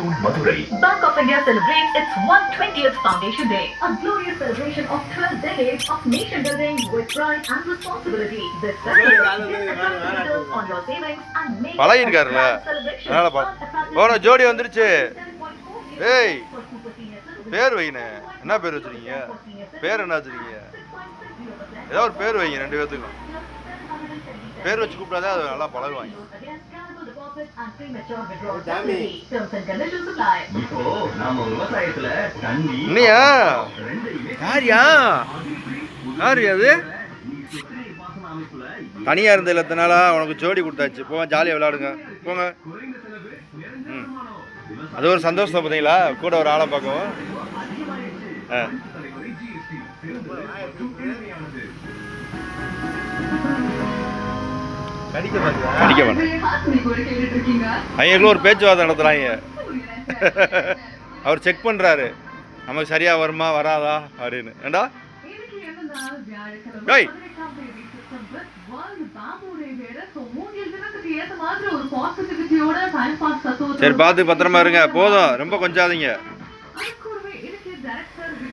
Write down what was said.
soon, Madurai. Bank of India celebrates its 120th Foundation Day, a glorious celebration of 12 decades of nation building with pride and responsibility. This returns on your savings and grand celebration அதனால பா fun, attractive போன ஜோடி வந்துருச்சு 7.4 ஏய். பேர் வைங்க என்ன பேர் வச்சிருக்கீங்க பேர் என்ன வச்சிருக்கீங்க ஏதோ ஒரு பேர் வைங்க ரெண்டு பேர்த்துக்கும் பேர் வச்சு கூப்பிடாதே அது நல்லா பழகுவாங்க. ரெண்டையுமே யாரியா? யாரு அது? தனியாக இருந்த இத்தனை நாளா உனக்கு ஜோடி கொடுத்தாச்சு. போங்க ஜாலியாக விளையாடுங்க. போங்க. ம். அது ஒரு சந்தோஷம் பார்த்தீங்களா? கூட ஒரு ஆளை பார்க்கவும். ஆ. கடிக்க அவங்களும் ஒரு பேச்சுவார்த்தை நடத்துகிறாங்க அவர் செக் பண்ணுறாரு நமக்கு சரியா வருமா வராதா அப்படின்னு. ஏண்டா? டேய் சரி பார்த்து பத்திரமா இருங்க. போதும். ரொம்ப கொஞ்சாதீங்க.